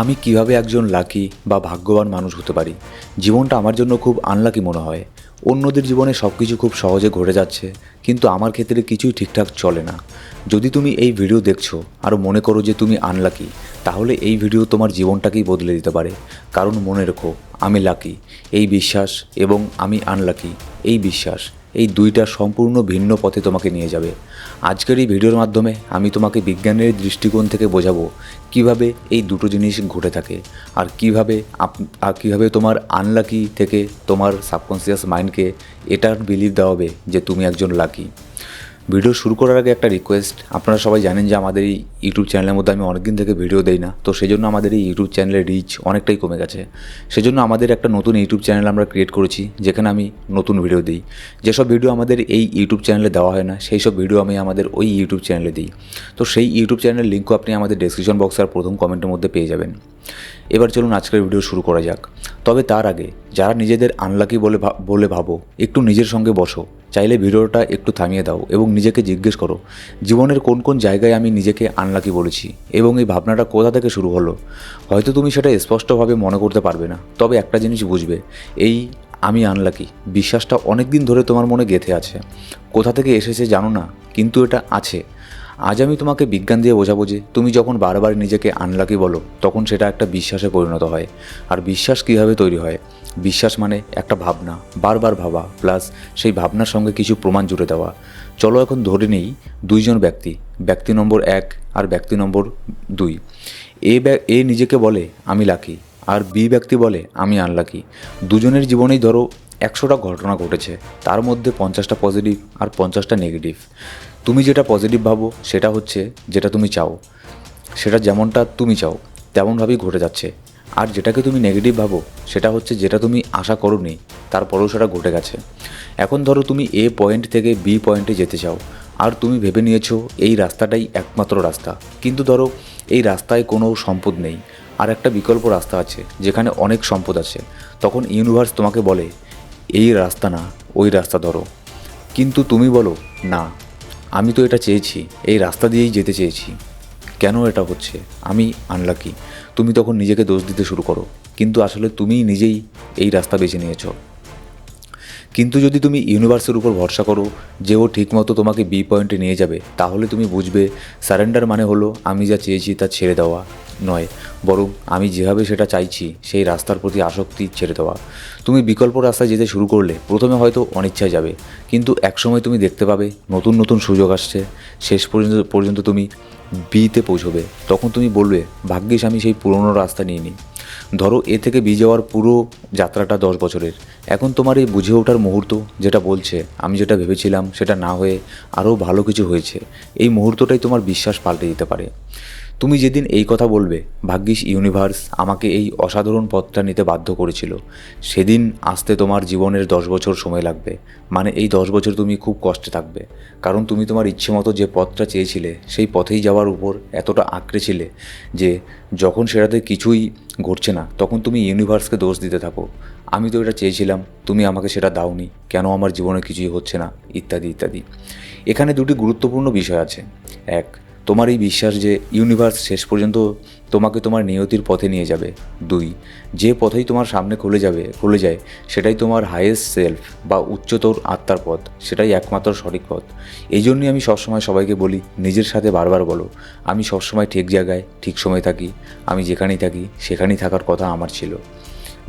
আমি কীভাবে একজন লাকি বা ভাগ্যবান মানুষ হতে পারি? জীবনটা আমার জন্য খুব আনলাকি মনে হয়। অন্যদের জীবনে সব কিছু খুব সহজে ঘটে যাচ্ছে, কিন্তু আমার ক্ষেত্রে কিছুই ঠিকঠাক চলে না। যদি তুমি এই ভিডিও দেখছ আর মনে করো যে তুমি আনলাকি তাহলে এই ভিডিও তোমার জীবনটাকেই বদলে দিতে পারে। কারণ মনে রেখো, আমি লাকি এই বিশ্বাস এবং আমি আনলাকি এই বিশ্বাস। এই দুইটা সম্পূর্ণ ভিন্ন পথে তোমাকে নিয়ে যাবে। আজকের এই ভিডিওর মাধ্যমে আমি তোমাকে বিজ্ঞানের দৃষ্টিকোণ থেকে বোঝাবো কীভাবে এই দুটো জিনিস ঘটে থাকে আর কীভাবে আর কীভাবে তোমার আনলাকি থেকে তোমার সাবকনসিয়াস মাইন্ডকে এটার বিলিভ দেওয়াবে যে তুমি একজন লাকি ভিডিও শুরু করার আগে একটা রিকোয়েস্ট আপনারা সবাই জানেন যে আমাদের এই ইউটিউব চ্যানেলের মধ্যে আমি অনেকদিন থেকে ভিডিও দেই না। তো সেই জন্য আমাদের এই ইউটিউব চ্যানেলের রিচ অনেকটাই কমে গেছে। সেজন্য আমাদের একটা নতুন ইউটিউব চ্যানেল আমরা ক্রিয়েট করেছি, যেখানে আমি নতুন ভিডিও দিই। যেসব ভিডিও আমাদের এই ইউটিউব চ্যানেলে দেওয়া হয় না, সেই সব ভিডিও আমি আমাদের ওই ইউটিউব চ্যানেলে দিই। তো সেই ইউটিউব চ্যানেলের লিঙ্কও আপনি আমাদের ডেসক্রিপশন বক্সে আর প্রথম কমেন্টের মধ্যে পেয়ে যাবেন। এবার চলুন আজকের ভিডিও শুরু করা যাক। তবে তার আগে, যারা নিজেদের আনলাকি বলে বলে ভাবো, একটু নিজের সঙ্গে বসো। চাইলে ভিডিওটা একটু থামিয়ে দাও এবং নিজেকে জিজ্ঞেস করো, জীবনের কোন কোন জায়গায় আমি নিজেকে আনলাকি বলেছি এবং এই ভাবনাটা কোথা থেকে শুরু হলো? হয়তো তুমি সেটা স্পষ্টভাবে মনে করতে পারবে না, তবে একটা জিনিস বুঝবে, এই আমি আনলাকি বিশ্বাসটা অনেক দিন ধরে তোমার মনে গেঁথে আছে। কোথা থেকে এসেছে জানো না, কিন্তু এটা আছে। আজ আমি তোমাকে বিজ্ঞান দিয়ে বোঝাবো যে তুমি যখন বারবার নিজেকে আনলাকি বলো, তখন সেটা একটা বিশ্বাসে পরিণত হয়। আর বিশ্বাস কীভাবে তৈরি হয়? বিশ্বাস মানে একটা ভাবনা, বারবার ভাবা প্লাস সেই ভাবনার সঙ্গে কিছু প্রমাণ জুড়ে দেওয়া। চলো এখন ধরে নেই দুইজন ব্যক্তি ব্যক্তি নম্বর এক আর ব্যক্তি নম্বর দুই। এ এ নিজেকে বলে, আমি লাকি আর বি ব্যক্তি বলে, আমি আনলাকি দুজনের জীবনেই ধরো একশোটা ঘটনা ঘটেছে, তার মধ্যে পঞ্চাশটা পজিটিভ আর পঞ্চাশটা নেগেটিভ তুমি যেটা পজিটিভ ভাবো, সেটা হচ্ছে যেটা তুমি চাও। সেটা যেমনটা তুমি চাও, তেমনভাবেই ঘটে যাচ্ছে। আর যেটাকে তুমি নেগেটিভ ভাবো, সেটা হচ্ছে যেটা তুমি আশা করোনি, তারপরেও সেটা ঘটে গেছে। এখন ধরো তুমি এ পয়েন্ট থেকে বি পয়েন্টে যেতে চাও, আর তুমি ভেবে নিয়েছো এই রাস্তাটাই একমাত্র রাস্তা। কিন্তু ধরো এই রাস্তায় কোনো সম্পদ নেই, আর একটা বিকল্প রাস্তা আছে, যেখানে অনেক সম্পদ আছে। তখন ইউনিভার্স তোমাকে বলে, এই রাস্তা না, ওই রাস্তা ধরো। কিন্তু তুমি বলো, না। আমি তো এটা চেয়েছি, এই রাস্তা দিয়েই যেতে চেয়েছি। কেন এটা হচ্ছে? আমি আনলাকি তুমি তখন নিজেকে দোষ দিতে শুরু করো। কিন্তু আসলে তুমিই নিজেই এই রাস্তা বেছে নিয়েছ। কিন্তু যদি তুমি ইউনিভার্সের উপর ভরসা করো যে ও ঠিকমতো তোমাকে বি পয়েন্টে নিয়ে যাবে, তাহলে তুমি বুঝবে সারেন্ডার মানে হলো আমি যা চেয়েছি তা ছেড়ে দেওয়া। নয়, বরং আমি যেভাবে সেটা চাইছি, সেই রাস্তার প্রতি আসক্তি ছেড়ে দেওয়া। তুমি বিকল্প রাস্তায় যেতে শুরু করলে প্রথমে হয়তো অনিচ্ছায় যাবে, কিন্তু একসময় তুমি দেখতে পাবে নতুন নতুন সুযোগ আসছে। শেষ পর্যন্ত পর্যন্ত তুমি বিতে পৌঁছবে। তখন তুমি বলবে, ভাগ্যিস আমি সেই পুরনো রাস্তা নিয়ে নিই ধরো এ থেকে বি যাওয়ার পুরো যাত্রাটা দশ বছরের। এখন তোমার এই বুঝে ওঠার মুহূর্ত যেটা বলছে, আমি যেটা ভেবেছিলাম সেটা না হয়ে আরও ভালো কিছু হয়েছে, এই মুহূর্তটাই তোমার বিশ্বাস পাল্টে দিতে পারে। তুমি যেদিন এই কথা বলবে, ভাগ্যিস ইউনিভার্স আমাকে এই অসাধারণ পথটা নিতে বাধ্য করেছিল। সেদিন আসতে তোমার জীবনের দশ বছর সময় লাগবে। মানে এই দশ বছর তুমি খুব কষ্টে থাকবে। কারণ তুমি তোমার ইচ্ছে মতো যে পথটা চেয়েছিলে, সেই পথেই যাওয়ার উপর এতটা আঁকড়ে ছিলে যে যখন সেটাতে কিছুই ঘটছে না, তখন তুমি ইউনিভার্সকে দোষ দিতে থাকো। আমি তো এটা চেয়েছিলাম, তুমি আমাকে সেটা দাওনি, কেন আমার জীবনে কিছুই হচ্ছে না? ইত্যাদি ইত্যাদি। এখানে দুটি গুরুত্বপূর্ণ বিষয় আছে। এক তোমার এই বিশ্বাস যে ইউনিভার্স শেষ পর্যন্ত তোমাকে তোমার নিয়তির পথে নিয়ে যাবে। দুই, যে পথেই তোমার সামনে খুলে যাবে, খুলে যায়, সেটাই তোমার হায়েস্ট সেলফ বা উচ্চতর আত্মার পথ, সেটাই একমাত্র সঠিক পথ। এই জন্যই আমি সবসময় সবাইকে বলি, নিজের সাথে বারবার বলো, আমি সবসময় ঠিক জায়গায়, ঠিক সময় থাকি, আমি যেখানেই থাকি, সেখানেই থাকার কথা আমার ছিল।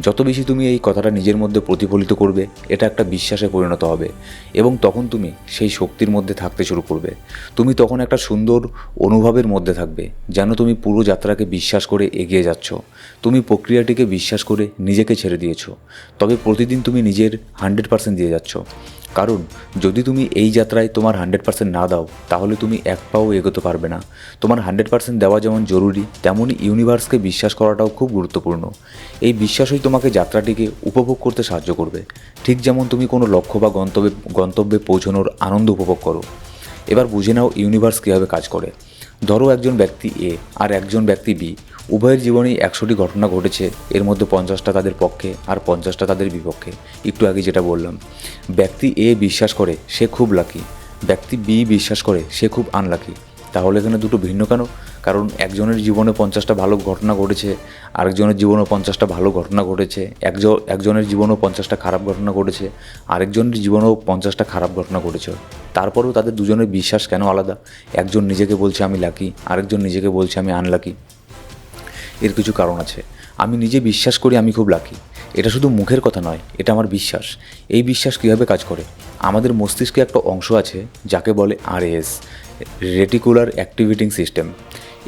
যত বেশি তুমি এই কথাটা নিজের মধ্যে প্রতিফলিত করবে, এটা একটা বিশ্বাসে পরিণত হবে। এবং তখন তুমি সেই শক্তির মধ্যে থাকতে শুরু করবে। তুমি তখন একটা সুন্দর অনুভবের মধ্যে থাকবে, যেন তুমি পুরো যাত্রাকে বিশ্বাস করে এগিয়ে যাচ্ছ। তুমি প্রক্রিয়াটিকে বিশ্বাস করে নিজেকে ছেড়ে দিয়েছ। তবে প্রতিদিন তুমি নিজের হান্ড্রেড পার্সেন্ট দিয়ে যাচ্ছ। কারণ, যদি তুমি এই যাত্রায় তোমার হান্ড্রেড পার্সেন্ট না দাও, তাহলে তুমি এক পাও এগোতে পারবে না। তোমার হান্ড্রেড পার্সেন্ট দেওয়া যেমন জরুরি তেমনই ইউনিভার্সকে বিশ্বাস করাটাও খুব গুরুত্বপূর্ণ। এই বিশ্বাসই তোমাকে যাত্রাটিকে উপভোগ করতে সাহায্য করবে। ঠিক যেমন তুমি কোনো লক্ষ্য বা গন্তব্যে গন্তব্যে পৌঁছানোর আনন্দ উপভোগ করো। এবার বুঝে নাও ইউনিভার্স কীভাবে কাজ করে। ধরো একজন ব্যক্তি এ আর একজন ব্যক্তি বি, উভয়ের জীবনেই একশোটি ঘটনা ঘটেছে, এর মধ্যে পঞ্চাশটা তাদের পক্ষে আর পঞ্চাশটা তাদের বিপক্ষে। একটু আগে যেটা বললাম, ব্যক্তি এ বিশ্বাস করে সে খুব লাকি ব্যক্তি বি বিশ্বাস করে সে খুব আনলাকি তাহলে এখানে দুটো ভিন্ন কেন? কারণ একজনের জীবনে পঞ্চাশটা ভালো ঘটনা ঘটেছে, আরেকজনের জীবনে পঞ্চাশটা ভালো ঘটনা ঘটেছে একজন একজনের জীবনেও পঞ্চাশটা খারাপ ঘটনা ঘটেছে, আরেকজনের জীবনেও পঞ্চাশটা খারাপ ঘটনা ঘটেছে। তারপরেও তাদের দুজনের বিশ্বাস কেন আলাদা? একজন নিজেকে বলছে আমি লাকি আরেকজন নিজেকে বলছে আমি আনলাকি এর কিছু কারণ আছে। আমি নিজে বিশ্বাস করি আমি খুব লাকি এটা শুধু মুখের কথা নয়, এটা আমার বিশ্বাস। এই বিশ্বাস কীভাবে কাজ করে? আমাদের মস্তিষ্কে একটা অংশ আছে যাকে বলে আরএএস রেটিকুলার অ্যাক্টিভিটিং সিস্টেম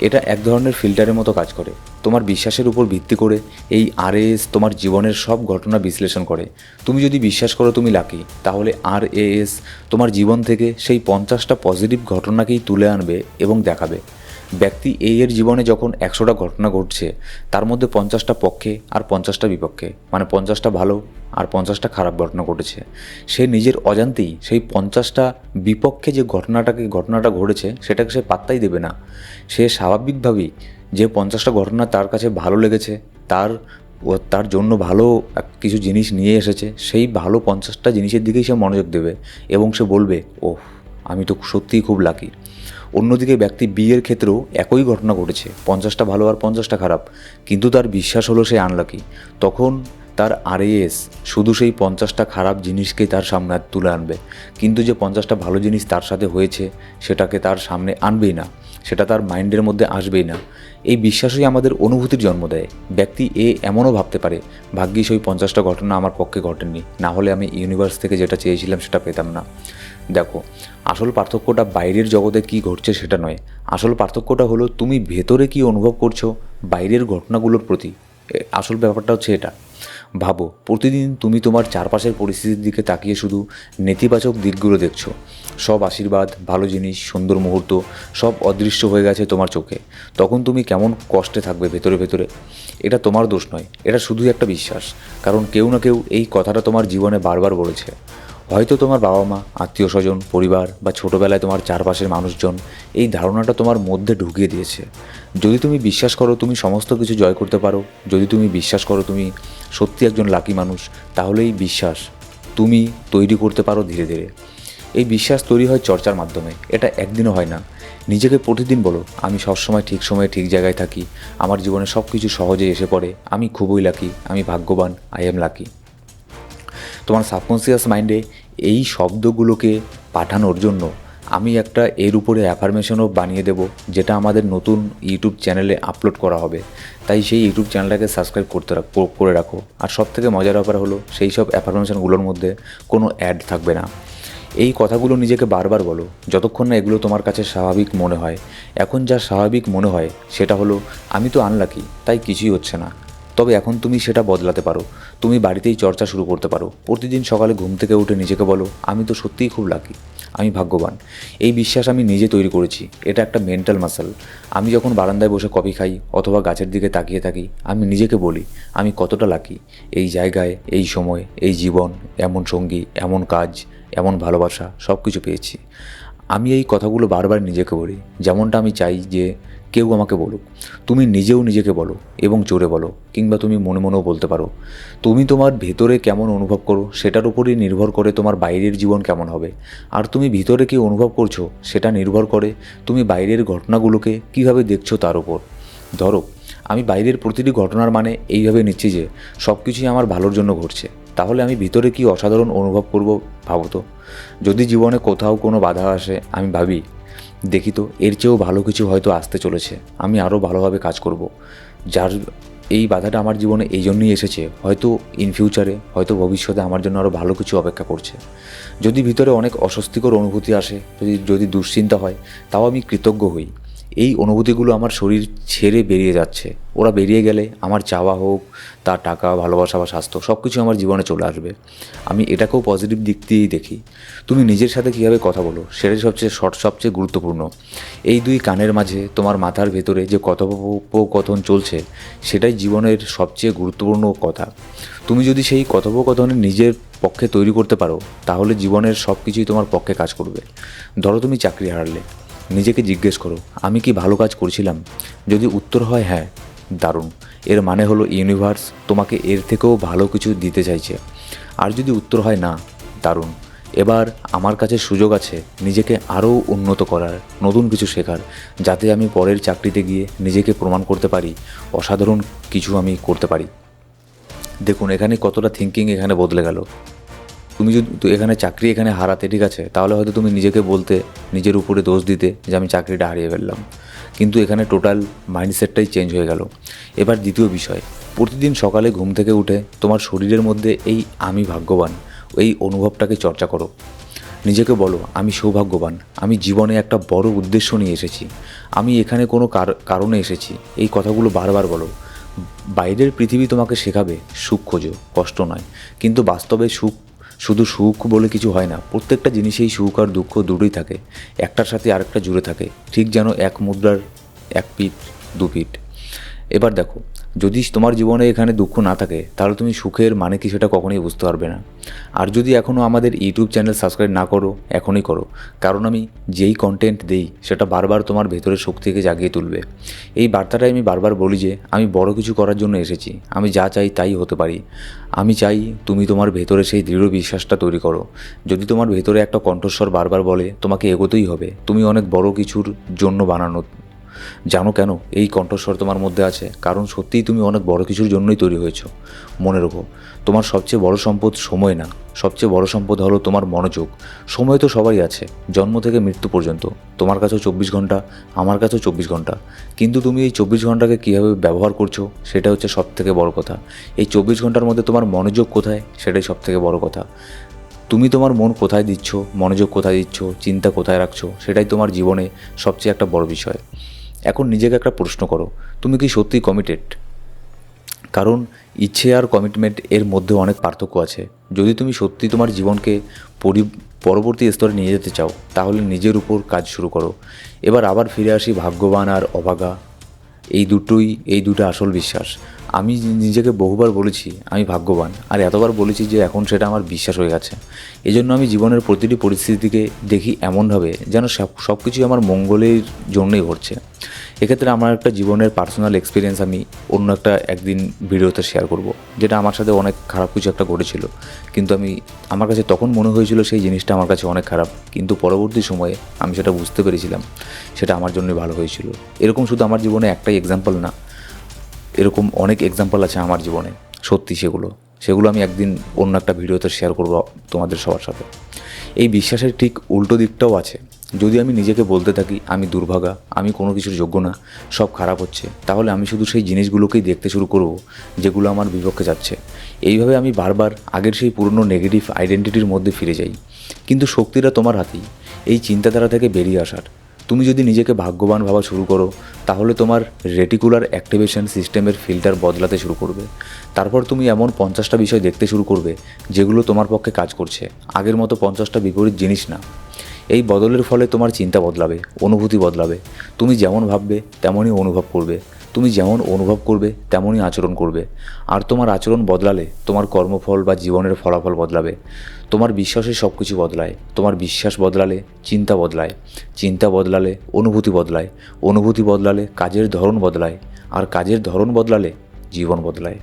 এটা এক ধরনের ফিল্টারের মতো কাজ করে। তোমার বিশ্বাসের উপর ভিত্তি করে এই আরএএস তোমার জীবনের সব ঘটনা বিশ্লেষণ করে। তুমি যদি বিশ্বাস করো তুমি লাকি তাহলে আরএএস তোমার জীবন থেকে সেই পঞ্চাশটা পজিটিভ ঘটনাকেই তুলে আনবে এবং দেখাবে। ব্যক্তি এই এর জীবনে যখন একশোটা ঘটনা ঘটছে, তার মধ্যে পঞ্চাশটা পক্ষে আর পঞ্চাশটা বিপক্ষে। মানে পঞ্চাশটা ভালো আর পঞ্চাশটা খারাপ ঘটনা ঘটেছে। সে নিজের অজান্তেই সেই পঞ্চাশটা বিপক্ষে যে ঘটনাটাকে, ঘটনাটা ঘটেছে, সেটাকে সে পাত্তাই দেবে না। সে স্বাভাবিকভাবেই যে পঞ্চাশটা ঘটনা তার কাছে ভালো লেগেছে, তার ও তার জন্য ভালো কিছু জিনিস নিয়ে এসেছে, সেই ভালো পঞ্চাশটা জিনিসের দিকেই সে মনোযোগ দেবে এবং সে বলবে, ওহ, আমি তো সত্যিই খুব লাকি অন্যদিকে ব্যক্তি বিয়ের ক্ষেত্রেও একই ঘটনা ঘটেছে। পঞ্চাশটা ভালো আর পঞ্চাশটা খারাপ। কিন্তু তার বিশ্বাস হলো সে আনলাকি তখন তার আরএএস শুধু সেই পঞ্চাশটা খারাপ জিনিসকে তার সামনে তুলে আনবে। কিন্তু যে পঞ্চাশটা ভালো জিনিস তার সাথে হয়েছে, সেটাকে তার সামনে আনবেই না। সেটা তার মাইন্ডের মধ্যে আসবেই না। এই বিশ্বাসই আমাদের অনুভূতির জন্ম দেয়। ব্যক্তি এ এমনও ভাবতে পারে, ভাগ্যিস ওই পঞ্চাশটা ঘটনা আমার পক্ষে ঘটেনি। না হলে আমি ইউনিভার্স থেকে যেটা চেয়েছিলাম সেটা পেতাম না। দেখো, আসল পার্থক্যটা বাইরের জগতে কি ঘটছে সেটা নয়। আসল পার্থক্যটা হলো তুমি ভেতরে কি অনুভব করছ, বাইরের ঘটনাগুলোর প্রতি। আসল ব্যাপারটা হচ্ছে এটা। ভাবো, প্রতিদিন তুমি তোমার চারপাশের পরিস্থিতির দিকে তাকিয়ে শুধু নেতিবাচক দিকগুলো দেখছ। সব আশীর্বাদ, ভালো জিনিস, সুন্দর মুহূর্ত, সব অদৃশ্য হয়ে গেছে তোমার চোখে। তখন তুমি কেমন কষ্টে থাকবে ভেতরে ভেতরে। এটা তোমার দোষ নয়, এটা শুধুই একটা বিশ্বাস। কারণ কেউ না কেউ এই কথাটা তোমার জীবনে বারবার বলেছে। হয়তো তোমার বাবা মা আত্মীয় স্বজন পরিবার বা ছোটোবেলায় তোমার চারপাশের মানুষজন এই ধারণাটা তোমার মধ্যে ঢুকিয়ে দিয়েছে। যদি তুমি বিশ্বাস করো তুমি সমস্ত কিছু জয় করতে পারো, যদি তুমি বিশ্বাস করো তুমি সত্যি একজন লাকি মানুষ, তাহলে এই বিশ্বাস তুমি তৈরি করতে পারো ধীরে ধীরে। এই বিশ্বাস তৈরি হয় চর্চার মাধ্যমে, এটা একদিনও হয় না। নিজেকে প্রতিদিন বলো, আমি সবসময় ঠিক সময়ে ঠিক জায়গায় থাকি, আমার জীবনে সব কিছু সহজে এসে পড়ে, আমি খুবই লাকি, আমি ভাগ্যবান আই এম লাকি তোমার সাবকনসিয়াস মাইন্ডে এই শব্দগুলোকে পাঠানোর জন্য আমি একটা এর উপরে অ্যাফার্মেশনও বানিয়ে দেব, যেটা আমাদের নতুন ইউটিউব চ্যানেলে আপলোড করা হবে। তাই সেই ইউটিউব চ্যানেলটাকে সাবস্ক্রাইব করতে রাখ করে রাখো। আর সব থেকে মজার ব্যাপার হলো, সেই সব অ্যাফার্মেশনগুলোর মধ্যে কোনো অ্যাড থাকবে না। এই কথাগুলো নিজেকে বারবার বলো, যতক্ষণ না এগুলো তোমার কাছে স্বাভাবিক মনে হয়। এখন যা স্বাভাবিক মনে হয়, সেটা হলো, আমি তো আনলাকি তাই কিছুই হচ্ছে না। তবে এখন তুমি সেটা বদলাতে পারো। তুমি বাড়িতেই চর্চা শুরু করতে পারো। প্রতিদিন সকালে ঘুম থেকে উঠে নিজেকে বলো, আমি তো সত্যিই খুব লাকি আমি ভাগ্যবান। এই বিশ্বাস আমি নিজে তৈরি করেছি। এটা একটা মেন্টাল মাসেল আমি যখন বারান্দায় বসে কফি খাই অথবা গাছের দিকে তাকিয়ে থাকি, আমি নিজেকে বলি, আমি কতটা লাকি এই জায়গায়, এই সময়, এই জীবন, এমন সঙ্গী, এমন কাজ, এমন ভালোবাসা সব কিছু পেয়েছি। আমি এই কথাগুলো বারবার নিজেকে বলি। যেমনটা আমি চাই যে কেউ আমাকে বলুক, তুমি নিজেও নিজেকে বলো এবং জোরে বলো, কিংবা তুমি মনে মনেও বলতে পারো, তুমি তোমার ভেতরে কেমন অনুভব করো, সেটার উপরই নির্ভর করে তোমার বাইরের জীবন কেমন হবে। আর তুমি ভিতরে কি অনুভব করছ, সেটা নির্ভর করে তুমি বাইরের ঘটনাগুলোকে কীভাবে দেখছ তার উপর। ধরো, আমি বাইরের প্রতিটি ঘটনার মানে এইভাবে নিচ্ছি যে সব কিছুই আমার ভালোর জন্য ঘটছে। তাহলে আমি ভিতরে কি অসাধারণ অনুভব করব ভাবতো যদি জীবনে কোথাও কোনো বাধা আসে, আমি ভাবি দেখি তো, এর চেয়েও ভালো কিছু হয়তো আসতে চলেছে। আমি আরও ভালোভাবে কাজ করব। যার এই বাধাটা আমার জীবনে এই জন্যই এসেছে, হয়তো ইন ফিউচারে হয়তো ভবিষ্যতে আমার জন্য আরও ভালো কিছু অপেক্ষা করছে। যদি ভিতরে অনেক অস্বস্তিকর অনুভূতি আসে, যদি যদি দুশ্চিন্তা হয়, তাও আমি কৃতজ্ঞ হই। এই অনুভূতিগুলো আমার শরীর ছেড়ে বেরিয়ে যাচ্ছে। ওরা বেরিয়ে গেলে আমার চাওয়া হোক, তার টাকা, ভালোবাসা বা স্বাস্থ্য সব কিছু আমার জীবনে চলে আসবে। আমি এটাকেও পজিটিভ দিক দিয়েই দেখি। তুমি নিজের সাথে কীভাবে কথা বলো, সেটাই সবচেয়ে শর্ট সবচেয়ে গুরুত্বপূর্ণ। এই দুই কানের মাঝে তোমার মাথার ভেতরে যে কথোপকথন চলছে, সেটাই জীবনের সবচেয়ে গুরুত্বপূর্ণ কথা। তুমি যদি সেই কথোপকথনে নিজের পক্ষে তৈরি করতে পারো, তাহলে জীবনের সব কিছুই তোমার পক্ষে কাজ করবে। ধরো তুমি চাকরি হারালে। নিজেকে জিজ্ঞেস করো, আমি কি ভালো কাজ করছিলাম? যদি উত্তর হয় হ্যাঁ দারুণ। এর মানে হলো ইউনিভার্স তোমাকে এর থেকেও ভালো কিছু দিতে চাইছে। আর যদি উত্তর হয় না, দারুণ। এবার আমার কাছে সুযোগ আছে নিজেকে আরও উন্নত করার, নতুন কিছু শেখার, যাতে আমি পরের চাকরিতে গিয়ে নিজেকে প্রমাণ করতে পারি, অসাধারণ কিছু আমি করতে পারি। দেখুন, এখানে কতটা থিঙ্কিং এখানে বদলে গেল। তুমি যদি এখানে চাকরি এখানে হারাতে ঠিক আছে, তাহলে হয়তো তুমি নিজেকে বলতে, নিজের উপরে দোষ দিতে যে আমি চাকরিটা হারিয়ে ফেললাম। কিন্তু এখানে টোটাল মাইন্ডসেটটাই চেঞ্জ হয়ে গেল। এবার দ্বিতীয় বিষয়, প্রতিদিন সকালে ঘুম থেকে উঠে তোমার শরীরের মধ্যে এই আমি ভাগ্যবান, এই অনুভবটাকে চর্চা করো। নিজেকে বলো, আমি সৌভাগ্যবান, আমি জীবনে একটা বড় উদ্দেশ্য নিয়ে এসেছি, আমি এখানে কোনো কার- কারণে এসেছি, এই কথাগুলো বারবার বলো। বাইরের পৃথিবী তোমাকে শেখাবে, সুখ খোঁজো, কষ্ট নয়। কিন্তু বাস্তবে সুখ শুধু সুখ বলে কিছু হয় না, প্রত্যেকটা জিনিসেই সুখ আর দুঃখ দুটোই থাকে, একটার সাথে আরেকটা জুড়ে থাকে, ঠিক যেন এক মুদ্রার এক পিঠ, দু পিঠ। এবার দেখো যদি তোমার জীবনে এখানে দুঃখ না থাকে, তাহলে তুমি সুখের মানে কি সেটা কখনোই বুঝতে পারবে না। আর যদি এখনও আমাদের ইউটিউব চ্যানেল সাবস্ক্রাইব না করো, এখনই করো। কারণ আমি যেই কন্টেন্ট দেই, সেটা বারবার তোমার ভেতরের শক্তিকে জাগিয়ে তুলবে। এই বার্তাটাই আমি বারবার বলি যে, আমি বড় কিছু করার জন্য এসেছি। আমি যা চাই তাই হতে পারি। আমি চাই তুমি তোমার ভেতরে সেই দৃঢ় বিশ্বাসটা তৈরি করো। যদি তোমার ভেতরে একটা কণ্ঠস্বর বারবার বলে, তোমাকে এগোতেই হবে। তুমি অনেক বড় কিছুর জন্য বানানো জানো কেন? এই কণ্ঠস্বর তোমার মধ্যে আছে। কারণ সত্যিই তুমি অনেক বড় কিছুর জন্যই তৈরি হয়েছো। মনে রেখো, তোমার সবচেয়ে বড় সম্পদ সময় না। সবচেয়ে বড় সম্পদ হলো তোমার মনোযোগ। সময় তো সবারই আছে। জন্ম থেকে মৃত্যু পর্যন্ত। তোমার কাছেও চব্বিশ ঘণ্টা, আমার কাছেও চব্বিশ ঘণ্টা। কিন্তু তুমি এই চব্বিশ ঘন্টাকে কীভাবে ব্যবহার করছ, সেটা হচ্ছে সব থেকে বড় কথা। এই চব্বিশ ঘণ্টার মধ্যে তোমার মনোযোগ কোথায়, সেটাই সব থেকে বড় কথা। তুমি তোমার মন কোথায় দিচ্ছ, মনোযোগ কোথায় দিচ্ছ, চিন্তা কোথায় রাখছো, সেটাই তোমার জীবনে সবচেয়ে একটা বড় বিষয়। এখন নিজেকে একটা প্রশ্ন করো, তুমি কি সত্যিই কমিটেড কারণ ইচ্ছে আর কমিটমেন্ট এর মধ্যে অনেক পার্থক্য আছে। যদি তুমি সত্যি তোমার জীবনকে পরি, পরবর্তী স্তরে নিয়ে যেতে চাও, তাহলে নিজের উপর কাজ শুরু করো। এবার আবার ফিরে আসি ভাগ্যবান আর অভাগা এই দুটোই, এই দুটো আসল বিশ্বাস। আমি নিজেকে বহুবার বলেছি, আমি ভাগ্যবান। আর এতবার বলেছি যে এখন সেটা আমার বিশ্বাস হয়ে গেছে। এই জন্য আমি জীবনের প্রতিটি পরিস্থিতিকে দেখি এমনভাবে যেন সব সব কিছুই আমার মঙ্গলের জন্যই ঘটছে। এক্ষেত্রে আমার একটা জীবনের পার্সোনাল এক্সপিরিয়েন্স আমি অন্য একটা একদিন ভিডিওতে শেয়ার করব, যেটা আমার সাথে অনেক খারাপ কিছু একটা ঘটেছিল। কিন্তু আমি আমার কাছে তখন মনে হয়েছিল সেই জিনিসটা আমার কাছে অনেক খারাপ। কিন্তু পরবর্তী সময়ে আমি সেটা বুঝতে পেরেছিলাম, সেটা আমার জন্যই ভালো হয়েছিল। এরকম শুধু আমার জীবনে একটাই এক্সাম্পল না এরকম অনেক এক্সাম্পল আছে আমার জীবনে, সত্যি সেগুলো। সেগুলো আমি একদিন অন্য একটা ভিডিওতে শেয়ার করব তোমাদের সবার সাথে। এই বিশ্বাসের ঠিক উল্টো দিকটাও আছে। যদি আমি নিজেকে বলতে থাকি, আমি দুর্ভাগা, আমি কোনো কিছুর যোগ্য না, সব খারাপ হচ্ছে, তাহলে আমি শুধু সেই জিনিসগুলোকেই দেখতে শুরু করব, যেগুলো আমার বিপক্ষে যাচ্ছে। এইভাবে আমি বারবার আগের সেই পুরনো নেগেটিভ আইডেন্টিটির মধ্যে ফিরে যাই। কিন্তু শক্তিটা তোমার হাতেই, এই চিন্তাধারা থেকে বেরিয়ে আসার। তুমি যদি নিজেকে ভাগ্যবান ভাবা শুরু করো, তাহলে তোমার রেটিকুলার অ্যাক্টিভেশন সিস্টেমের ফিল্টার বদলাতে শুরু করবে। তারপর তুমি এমন পঞ্চাশটা বিষয় দেখতে শুরু করবে, যেগুলো তোমার পক্ষে কাজ করছে। আগের মতো পঞ্চাশটা বিপরীত জিনিস না। এই বদলের ফলে তোমার চিন্তা বদলাবে, অনুভূতি বদলাবে। তুমি যেমন ভাববে, তেমনই অনুভব করবে। তুমি যেমন অনুভব করবে, তেমনই আচরণ করবে। আর তোমার আচরণ বদলালে তোমার কর্মফল বা জীবনের ফলাফল বদলাবে। তোমার বিশ্বাসে সব কিছু বদলায়। তোমার বিশ্বাস বদলালে চিন্তা বদলায়। চিন্তা বদলালে অনুভূতি বদলায়। অনুভূতি বদলালে কাজের ধরন বদলায়। আর কাজের ধরন বদলালে জীবন বদলায়।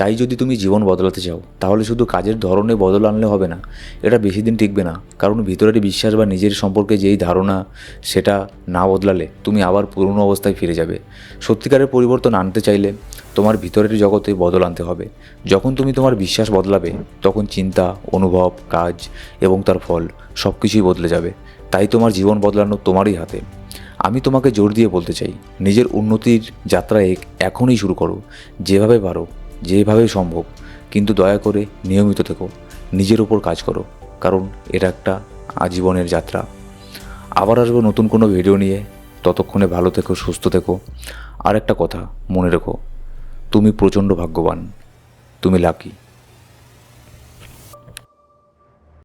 তাই যদি তুমি জীবন বদলাতে চাও, তাহলে শুধু কাজের ধরনে বদল আনলে হবে না। এটা বেশি দিন টিকবে না, কারণ ভিতরের বিশ্বাস বা নিজের সম্পর্কে যেই ধারণা, সেটা না বদলালে তুমি আবার পুরনো অবস্থায় ফিরে যাবে। সত্যিকারের পরিবর্তন আনতে চাইলে তোমার ভিতরের জগতে বদল আনতে হবে। যখন তুমি তোমার বিশ্বাস বদলাবে, তখন চিন্তা, অনুভব, কাজ এবং তার ফল সব কিছুই বদলে যাবে। তাই তোমার জীবন বদলানো তোমারই হাতে। আমি তোমাকে জোর দিয়ে বলতে চাই, নিজের উন্নতির যাত্রা এখনই শুরু করো, যেভাবে পারো। যেভাবে সম্ভব, কিন্তু দয়া করে নিয়মিত থেকো, নিজের ওপর কাজ করো, কারণ এটা একটা আজীবনের যাত্রা। আবার আসব নতুন কোনো ভিডিও নিয়ে। ততক্ষণে ভালো থেকো, সুস্থ থেকো। আর একটা কথা মনে রেখো, তুমি প্রচণ্ড ভাগ্যবান, তুমি লাকি